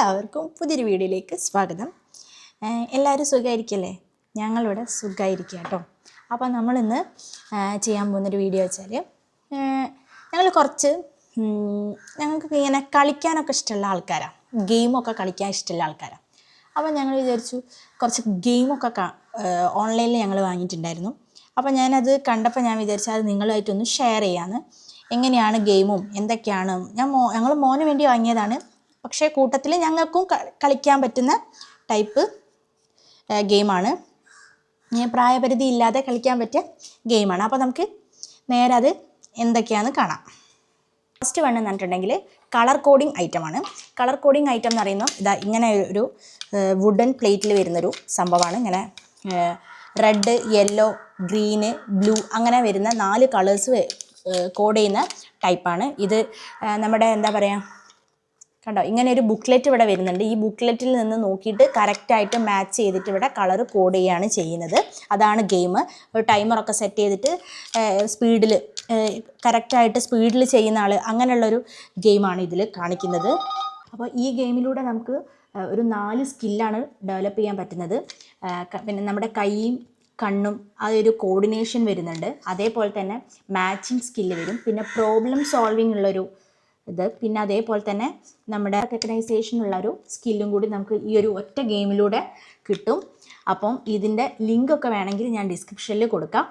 എല്ലാവർക്കും പുതിയൊരു വീഡിയോയിലേക്ക് സ്വാഗതം. എല്ലാവരും സുഖമായിരിക്കല്ലേ? ഞങ്ങളിവിടെ സുഖമായിരിക്കുക കേട്ടോ. അപ്പോൾ നമ്മളിന്ന് ചെയ്യാൻ പോകുന്നൊരു വീഡിയോ വെച്ചാൽ ഞങ്ങൾ കുറച്ച് ഞങ്ങൾക്ക് ഇങ്ങനെ കളിക്കാനൊക്കെ ഇഷ്ടമുള്ള ആൾക്കാരാണ് ഗെയിമൊക്കെ കളിക്കാൻ ഇഷ്ടമുള്ള ആൾക്കാരാണ് അപ്പോൾ ഞങ്ങൾ വിചാരിച്ചു കുറച്ച് ഗെയിമൊക്കെ ഓൺലൈനിൽ ഞങ്ങൾ വാങ്ങിയിട്ടുണ്ടായിരുന്നു. അപ്പോൾ ഞാനത് കണ്ടപ്പോൾ ഞാൻ വിചാരിച്ചു അത് നിങ്ങളുമായിട്ടൊന്ന് ഷെയർ ചെയ്യാമെന്ന് എങ്ങനെയാണ് ഗെയിമും? എന്തൊക്കെയാണ്? ഞാൻ മോ ഞങ്ങൾ മോന് വേണ്ടി വാങ്ങിയതാണ് പക്ഷേ കൂട്ടത്തിൽ ഞങ്ങൾക്കും കളിക്കാൻ പറ്റുന്ന ടൈപ്പ് ഗെയിമാണ്. പ്രായപരിധി ഇല്ലാതെ കളിക്കാൻ പറ്റിയ ഗെയിമാണ്. അപ്പോൾ നമുക്ക് നേരെ അത് എന്തൊക്കെയാണെന്ന് കാണാം. ഫസ്റ്റ് വൺ എന്ന് പറഞ്ഞിട്ടുണ്ടെങ്കിൽ കളർ കോഡിംഗ് ഐറ്റമാണ് കളർ കോഡിംഗ് ഐറ്റം എന്ന് പറയുമ്പോൾ ഇതാ ഇങ്ങനെ ഒരു വുഡൻ പ്ലേറ്റിൽ വരുന്നൊരു സംഭവമാണ്. ഇങ്ങനെ റെഡ് യെല്ലോ ഗ്രീന് ബ്ലൂ അങ്ങനെ വരുന്ന നാല് കളേഴ്സ് കോഡ് ചെയ്യുന്ന ടൈപ്പാണ് ഇത് നമ്മുടെ എന്താ പറയുക കണ്ടോ? ഇങ്ങനെ ഒരു ബുക്ക്ലെറ്റ് ഇവിടെ വരുന്നുണ്ട്. ഈ ബുക്ക്ലെറ്റിൽ നിന്ന് നോക്കിയിട്ട് കറക്റ്റായിട്ട് മാച്ച് ചെയ്തിട്ട് ഇവിടെ കളർ കോഡ് ചെയ്യുകയാണ് ചെയ്യുന്നത്. അതാണ് ഗെയിം ഒരു ടൈമറൊക്കെ സെറ്റ് ചെയ്തിട്ട് സ്പീഡിൽ കറക്റ്റായിട്ട് സ്പീഡിൽ ചെയ്യുന്ന ആൾ അങ്ങനെയുള്ളൊരു ഗെയിമാണ് ഇതിൽ കാണിക്കുന്നത്. അപ്പോൾ ഈ ഗെയിമിലൂടെ നമുക്ക് ഒരു നാല് സ്കില്ലാണ് ഡെവലപ്പ് ചെയ്യാൻ പറ്റുന്നത്. പിന്നെ നമ്മുടെ കൈയും കണ്ണും അതൊരു കോർഡിനേഷൻ വരുന്നുണ്ട്. അതേപോലെ തന്നെ മാച്ചിങ് സ്കില്ല് വരും. പിന്നെ പ്രോബ്ലം സോൾവിങ് ഉള്ളൊരു ഇത്. പിന്നെ അതേപോലെ തന്നെ നമ്മുടെ റെക്കഗ്നൈസേഷൻ ഉള്ള ഒരു സ്കില്ലും കൂടി നമുക്ക് ഈ ഒരു ഒറ്റ ഗെയിമിലൂടെ കിട്ടും. അപ്പം ഇതിന്റെ ലിങ്കൊക്കെ വേണമെങ്കിൽ ഞാൻ ഡിസ്ക്രിപ്ഷനിൽ കൊടുക്കാം.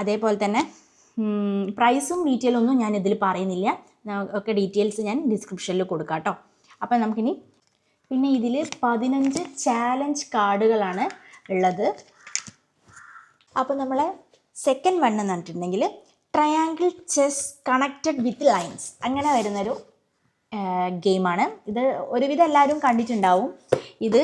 അതേപോലെ തന്നെ പ്രൈസും ഡീറ്റെയിൽ ഒന്നും ഞാൻ ഇതിൽ പറയുന്നില്ല. ഒക്കെ ഡീറ്റെയിൽസ് ഞാൻ ഡിസ്ക്രിപ്ഷനിൽ കൊടുക്കാം കേട്ടോ. അപ്പം നമുക്കിനി പിന്നെ ഇതിൽ പതിനഞ്ച് ചാലഞ്ച് കാർഡുകളാണ് ഉള്ളത്. അപ്പോൾ നമ്മളെ സെക്കൻഡ് വൺ എന്ന് പറഞ്ഞിട്ടുണ്ടെങ്കിൽ triangle chess connected with lines അങ്ങനെ വരുന്നൊരു ഗെയിമാണ്. ഇത് ഒരുവിധം എല്ലാവരും കണ്ടിട്ടുണ്ടാവും. ഇത്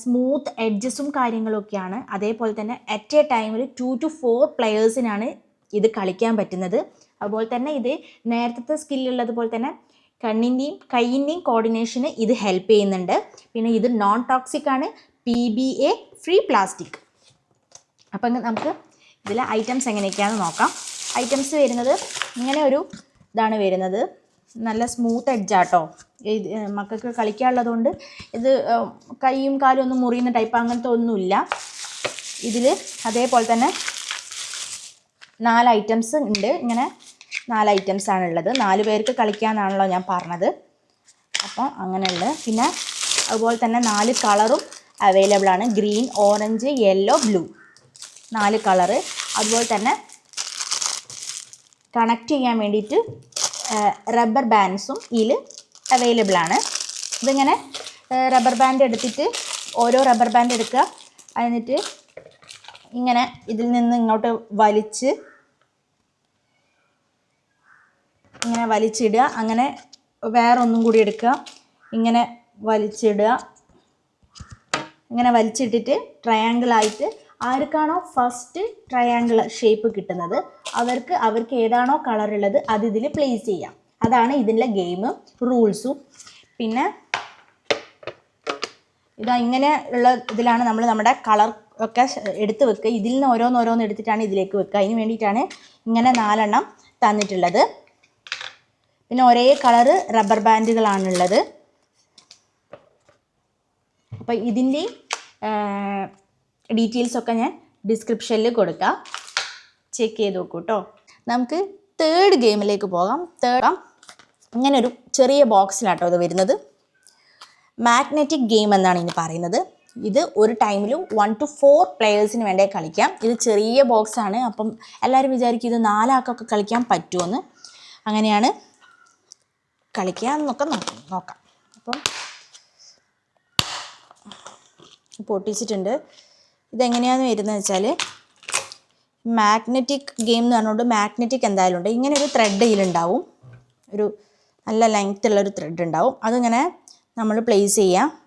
സ്മൂത്ത് എഡ്ജസും കാര്യങ്ങളൊക്കെയാണ്. അതേപോലെ തന്നെ അറ്റ് എ ടൈമിൽ ടു ടു ഫോർ പ്ലെയേഴ്സിനാണ് ഇത് കളിക്കാൻ പറ്റുന്നത്. അതുപോലെ തന്നെ ഇത് നേരത്തെ സ്കില്ലുള്ളതുപോലെ തന്നെ കണ്ണിന്റെയും കൈയിന്റെയും കോർഡിനേഷന് ഇത് ഹെൽപ്പ് ചെയ്യുന്നുണ്ട്. പിന്നെ ഇത് നോൺ ടോക്സിക് ആണ്. P B A free plastic അപ്പം നമുക്ക് ഇതിലെ ഐറ്റംസ് എങ്ങനെയൊക്കെയാണെന്ന് നോക്കാം. ഐറ്റംസ് വരുന്നത് ഇങ്ങനെ ഒരു ഇതാണ് വരുന്നത്. നല്ല സ്മൂത്ത് എഡ്ജാട്ടോ ഇത് മക്കൾക്ക് കളിക്കാനുള്ളതുകൊണ്ട് ഇത് കൈയും കാലും ഒന്നും മുറിയുന്ന ടൈപ്പ് അങ്ങനത്തെ ഒന്നുമില്ല. ഇതിൽ അതേപോലെ തന്നെ നാല് ഐറ്റംസ് ഉണ്ട്. ഇങ്ങനെ നാല് ഐറ്റംസ് ആണുള്ളത്. നാല് പേർക്ക് കളിക്കാമെന്നാണല്ലോ ഞാൻ പറഞ്ഞത്. അപ്പോൾ അങ്ങനെയുള്ളത് പിന്നെ അതുപോലെ തന്നെ നാല് കളറും അവൈലബിൾ ആണ്. ഗ്രീൻ ഓറഞ്ച് യെല്ലോ ബ്ലൂ നാല് കളറ്. അതുപോലെ തന്നെ കണക്ട് ചെയ്യാൻ വേണ്ടിയിട്ട് റബ്ബർ ബാൻഡ്സും ഇതിൽ അവൈലബിൾ ആണ്. ഇതിങ്ങനെ റബ്ബർ ബാൻഡ് എടുത്തിട്ട് ഓരോ റബ്ബർ ബാൻഡ് എടുക്കുക. എന്നിട്ട് ഇങ്ങനെ ഇതിൽ നിന്ന് ഇങ്ങോട്ട് വലിച്ച് ഇങ്ങനെ വലിച്ചിടുക. അങ്ങനെ വേറെ ഒന്നും കൂടി എടുക്കുക. ഇങ്ങനെ വലിച്ചിടുക. ഇങ്ങനെ വലിച്ചിട്ടിട്ട് ട്രയാങ്കിൾ ആയിട്ട് ആർക്കാണോ ഫസ്റ്റ് ട്രയാങ്കിൾ ഷേപ്പ് കിട്ടുന്നത്? അവർക്ക് അവർക്ക് ഏതാണോ കളർ ഉള്ളത് അത് ഇതിൽ പ്ലേസ് ചെയ്യാം. അതാണ് ഇതിന്റെ ഗെയിം റൂൾസും പിന്നെ ഇതാ ഇങ്ങനെ ഉള്ള ഇതിലാണ് നമ്മൾ നമ്മുടെ കളർ ഒക്കെ എടുത്ത് വെക്കുക. ഇതിൽ നിന്ന് ഓരോന്നോരോന്ന് എടുത്തിട്ടാണ് ഇതിലേക്ക് വെക്കുക. അതിന് വേണ്ടിയിട്ടാണ് ഇങ്ങനെ നാലെണ്ണം തന്നിട്ടുള്ളത്. പിന്നെ ഒരേ കളറ് റബ്ബർ ബാൻഡുകളാണുള്ളത് അപ്പോൾ ഇതിന്റെയും ഡീറ്റെയിൽസ് ഒക്കെ ഞാൻ ഡിസ്ക്രിപ്ഷനിൽ കൊടുക്കാം. ചെക്ക് ചെയ്ത് നോക്കൂ കേട്ടോ നമുക്ക് തേർഡ് ഗെയിമിലേക്ക് പോകാം. തേർഡ് ഇങ്ങനെ ഒരു ചെറിയ ബോക്സിലാട്ടോ ഇത് വരുന്നത്. മാഗ്നറ്റിക് ഗെയിം എന്നാണ് ഇനി പറയുന്നത്. ഇത് ഒരു ടൈമിൽ വൺ ടു ഫോർ പ്ലെയേഴ്സിന് വേണ്ടേ കളിക്കാം. ഇത് ചെറിയ ബോക്സാണ് അപ്പം എല്ലാവരും വിചാരിക്കും ഇത് നാലാൾക്കൊക്കെ കളിക്കാൻ പറ്റുമെന്ന് അങ്ങനെയാണ് കളിക്കാമെന്നൊക്കെ നോക്കാം നോക്കാം. അപ്പം പൊട്ടിച്ചിട്ടുണ്ട്. ഇതെങ്ങനെയാണെന്ന് വരുന്നത് വെച്ചാൽ മാഗ്നറ്റിക് ഗെയിം എന്ന് പറഞ്ഞുകൊണ്ട് മാഗ്നറ്റിക് എന്തായാലും ഉണ്ട്. ഇങ്ങനെ ഒരു ത്രെഡ് ഇതിലുണ്ടാവും. ഒരു നല്ല ലെങ്ത് ഉള്ളൊരു ത്രെഡ് ഉണ്ടാവും. അതിങ്ങനെ നമ്മൾ പ്ലേസ് ചെയ്യാം.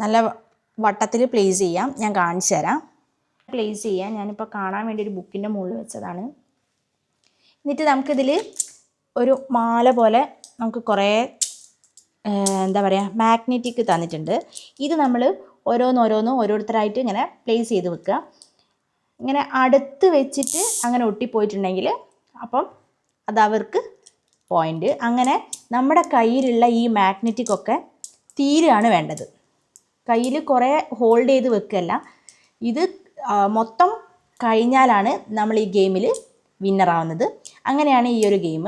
നല്ല വട്ടത്തിൽ പ്ലേസ് ചെയ്യാം. ഞാൻ കാണിച്ചു തരാം. പ്ലേസ് ചെയ്യാം. ഞാനിപ്പോൾ കാണാൻ വേണ്ടി ഒരു ബുക്കിന്റെ മുകളിൽ വെച്ചതാണ്. എന്നിട്ട് നമുക്കിതിൽ ഒരു മാല പോലെ നമുക്ക് കുറേ എന്താ പറയുക മാഗ്നറ്റിക് തന്നിട്ടുണ്ട്. ഇത് നമ്മൾ ഓരോന്നോരോന്നും ഓരോരുത്തരായിട്ട് ഇങ്ങനെ പ്ലേസ് ചെയ്ത് വെക്കുക. ഇങ്ങനെ അടുത്ത് വെച്ചിട്ട് അങ്ങനെ ഒട്ടിപ്പോയിട്ടുണ്ടെങ്കിൽ അപ്പം അത് അവർക്ക് പോയിന്റ് അങ്ങനെ നമ്മുടെ കയ്യിലുള്ള ഈ മാഗ്നറ്റിക്കൊക്കെ തീരുകയാണ് വേണ്ടത്. കയ്യിൽ കുറേ ഹോൾഡ് ചെയ്ത് വെക്കുകയല്ല. ഇത് മൊത്തം കഴിഞ്ഞാലാണ് നമ്മൾ ഈ ഗെയിമിൽ വിന്നറാവുന്നത് അങ്ങനെയാണ് ഈ ഒരു ഗെയിം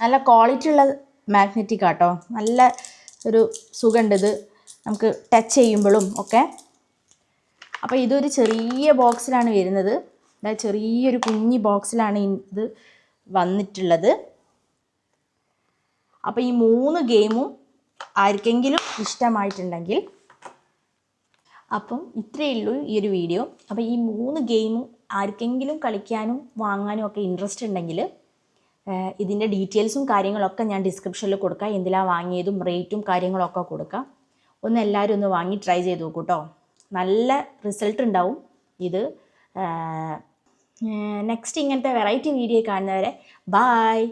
നല്ല ക്വാളിറ്റി ഉള്ള മാഗ്നറ്റിക് ആട്ടോ. നല്ല ഒരു സുഖമുണ്ട് ഇത്. നമുക്ക് ടച്ച് ചെയ്യുമ്പോഴും ഒക്കെ. അപ്പോൾ ഇതൊരു ചെറിയ ബോക്സിലാണ് വരുന്നത്. ചെറിയൊരു കുഞ്ഞി ബോക്സിലാണ് ഇത് വന്നിട്ടുള്ളത്. അപ്പോൾ ഈ മൂന്ന് ഗെയിമും ആർക്കെങ്കിലും ഇഷ്ടമായിട്ടുണ്ടെങ്കിൽ അപ്പം ഇത്രയേ ഉള്ളൂ ഈ ഒരു വീഡിയോ അപ്പോൾ ഈ മൂന്ന് ഗെയിമും ആർക്കെങ്കിലും കളിക്കാനും വാങ്ങാനും ഒക്കെ ഇൻട്രസ്റ്റ് ഉണ്ടെങ്കിൽ ഇതിന്റെ ഡീറ്റെയിൽസും കാര്യങ്ങളൊക്കെ ഞാൻ ഡിസ്ക്രിപ്ഷനിൽ കൊടുക്കാം. എന്തിലാണ് വാങ്ങിയതും റേറ്റും കാര്യങ്ങളൊക്കെ കൊടുക്കാം. ഒന്ന് എല്ലാവരും ഒന്ന് വാങ്ങി ട്രൈ ചെയ്ത് നോക്കൂ കേട്ടോ നല്ല റിസൾട്ട് ഉണ്ടാവും ഇത്. നെക്സ്റ്റ് ഇങ്ങനത്തെ വെറൈറ്റി വീഡിയോ കാണുന്നവരെ ബായ്